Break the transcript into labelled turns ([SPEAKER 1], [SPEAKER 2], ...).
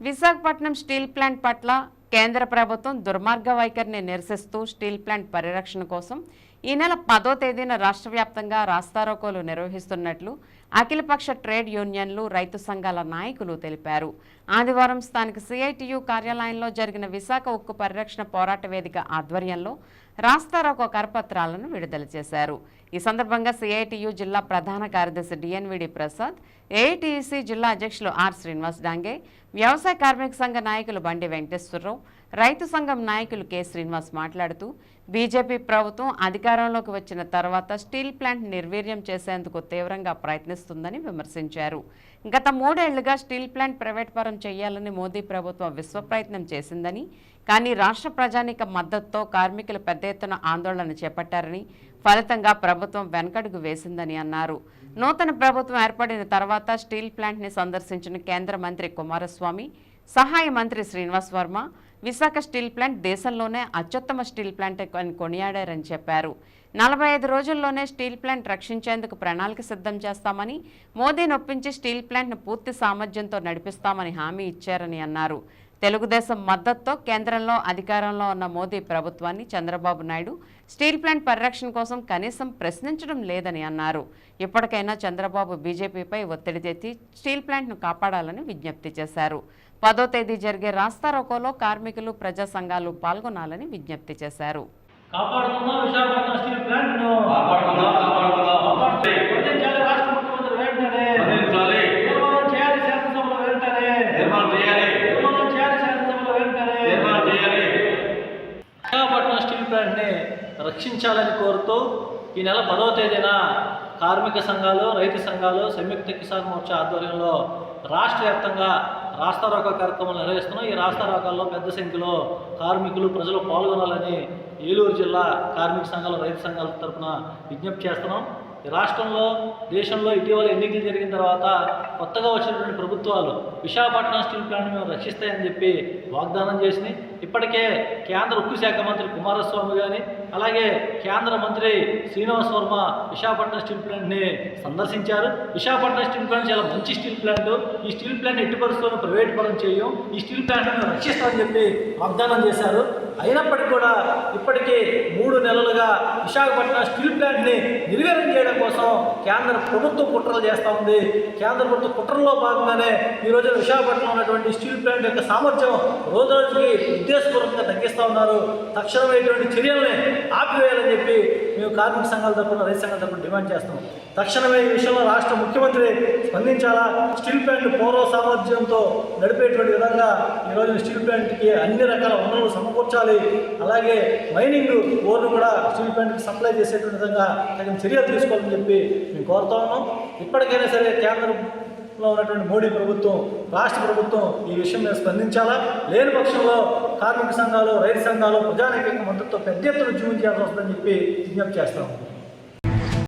[SPEAKER 1] Visakhapatnam steel plant పట్ల కేంద్ర ప్రభుత్వం దుర్మార్గ వైఖరిని నిరసిస్తూ స్టీల్ ప్లాంట్ పరిరక్షణ కోసం ఈ నెల పదో తేదీన రాష్ట్ర వ్యాప్తంగా రాస్తారోకోలు నిర్వహిస్తున్నట్లు అఖిలపక్ష ట్రేడ్ యూనియన్లు రైతు సంఘాల నాయకులు తెలిపారు. ఆదివారం స్థానిక సిఐటియు కార్యాలయంలో జరిగిన విశాఖ ఉక్కు పరిరక్షణ పోరాట వేదిక ఆధ్వర్యంలో రాస్తారోకో కరపత్రాలను విడుదల చేశారు. ఈ సందర్భంగా సిఐటియు జిల్లా ప్రధాన కార్యదర్శి డిఎన్విడి ప్రసాద్ ఏఐటీసీ జిల్లా అధ్యక్షులు ఆర్ శ్రీనివాస్ డాంగే వ్యవసాయ కార్మిక సంఘ నాయకులు బండి వెంకటేశ్వరరావు రైతు సంఘం నాయకులు కె శ్రీనివాస్ మాట్లాడుతూ బీజేపీ ప్రభుత్వం అధికారంలోకి వచ్చిన తర్వాత స్టీల్ ప్లాంట్ నిర్వీర్యం చేసేందుకు తీవ్రంగా చేస్తుందని విమర్శించారు. గత మూడేళ్ళుగా స్టీల్ ప్లాంట్ ప్రైవేట్ పరం చేయాలని మోదీ ప్రభుత్వం విశ్వప్రయత్నం చేసిందని కానీ రాష్ట్ర ప్రజానిక మద్దతుతో కార్మికులు పెద్ద ఎత్తున ఆందోళన చేపట్టారని ఫలితంగా ప్రభుత్వం వెనకడుగు వేసిందని అన్నారు. నూతన ప్రభుత్వం ఏర్పడిన తర్వాత స్టీల్ ప్లాంట్ని సందర్శించిన కేంద్ర మంత్రి కుమారస్వామి సహాయ మంత్రి శ్రీనివాస్ వర్మ విశాఖ స్టీల్ ప్లాంట్ దేశంలోనే అత్యుత్తమ స్టీల్ ప్లాంట్ అని కొనియాడారని చెప్పారు. నలభై ఐదు రోజుల్లోనే స్టీల్ ప్లాంట్ రక్షించేందుకు ప్రణాళిక సిద్ధం చేస్తామని మోదీ నొప్పించి స్టీల్ ప్లాంట్ను పూర్తి సామర్థ్యంతో నడిపిస్తామని హామీ ఇచ్చారని అన్నారు. తెలుగుదేశం మద్దతుతో కేంద్రంలో అధికారంలో ఉన్న మోదీ ప్రభుత్వాన్ని చంద్రబాబు నాయుడు స్టీల్ ప్లాంట్ పరిరక్షణ కోసం కనీసం ప్రశ్నించడం లేదని అన్నారు. ఇప్పటికైనా చంద్రబాబు బీజేపీపై ఒత్తిడి తెచ్చి స్టీల్ ప్లాంట్ను కాపాడాలని విజ్ఞప్తి చేశారు. పదో తేదీ జరిగే రాస్తారోకోలో కార్మికులు ప్రజా సంఘాలు పాల్గొనాలని విజ్ఞప్తి చేశారు.
[SPEAKER 2] కాపాడుకుందాం విశాఖపట్నం స్టీల్ ప్లాంట్ను
[SPEAKER 3] కాపాడుకుందాం, కాపాడుకుందాం.
[SPEAKER 2] రక్షించాలని కోరుతూ ఈ నెల పదవ తేదీన కార్మిక సంఘాలు రైతు సంఘాలు సంయుక్త కిసాన్ మోర్చా ఆధ్వర్యంలో రాష్ట్ర వ్యాప్తంగా రాస్తారోక కార్యక్రమాలు నిర్వహిస్తున్నాం. ఈ రాస్తారోకాల్లో పెద్ద సంఖ్యలో కార్మికులు ప్రజలు పాల్గొనాలని ఏలూరు జిల్లా కార్మిక సంఘాలు రైతు సంఘాల తరఫున విజ్ఞప్తి చేస్తున్నాం. ఈ రాష్ట్రంలో దేశంలో ఇటీవల ఎన్నికలు జరిగిన తర్వాత కొత్తగా వచ్చినటువంటి ప్రభుత్వాలు విశాఖపట్నం స్టీల్ ప్లాంట్ మేము రక్షిస్తాయని చెప్పి వాగ్దానం చేసినాయి ఇప్పటికే కేంద్ర ఉక్కు శాఖ మంత్రి కుమారస్వామి కానీ అలాగే కేంద్ర మంత్రి శ్రీనివాస్ వర్మ విశాఖపట్నం స్టీల్ ప్లాంట్ని సందర్శించారు. విశాఖపట్నం స్టీల్ ప్లాంట్ చాలా మంచి స్టీల్ ప్లాంట్. ఈ స్టీల్ ప్లాంట్ ఎట్టి పరిస్థితుల్లో ప్రైవేట్ పరం చేయం ఈ స్టీల్ ప్లాంట్ మేము రక్షిస్తామని చెప్పి వాగ్దానం చేశారు. అయినప్పటికీ కూడా ఇప్పటికీ మూడు నెలలుగా విశాఖపట్నం స్టీల్ ప్లాంట్ని నిర్వీర్యం చేయడం కోసం కేంద్ర ప్రభుత్వం కుట్రలు చేస్తూ ఉంది. కేంద్ర ప్రభుత్వ కుట్రల్లో భాగంగానే ఈ రోజు విశాఖపట్నంలో ఉన్నటువంటి స్టీల్ ప్లాంట్ యొక్క సామర్థ్యం రోజు రోజుకి ఉద్దేశపూర్వకంగా తగ్గిస్తూ ఉన్నారు. తక్షణమైనటువంటి చర్యల్ని ఆపివేయాలని చెప్పి మేము కార్మిక సంఘాల తరఫున రైతు సంఘాల తరపున డిమాండ్ చేస్తాం తక్షణమే ఈ విషయంలో రాష్ట్ర ముఖ్యమంత్రి స్పందించాలా? స్టీల్ ప్లాంట్ పూర్వ సామర్థ్యంతో నడిపేటువంటి విధంగా ఈ రోజు స్టీల్ ప్లాంట్కి అన్ని రకాల వనరులు సమకూర్చాలి. అలాగే మైనింగ్ ఓర్ను కూడా స్టీల్ ప్లాంట్కి సప్లై చేసేటువంటి విధంగా తగిన చర్యలు తీసుకోవాలని చెప్పి మేము కోరుతా ఉన్నాం. ఇప్పటికైనా సరే కేంద్రం లో ఉన్నటువంటి మోడీ ప్రభుత్వం రాష్ట్ర ప్రభుత్వం ఈ విషయం మీద స్పందించాలా? లేని పక్షంలో కార్మిక సంఘాలు రైతు సంఘాలు ప్రజానైక మద్దతుతో పెద్ద ఎత్తున ఉద్యమం చేయాల్సి వస్తుందని చెప్పి విజ్ఞప్తి చేస్తాము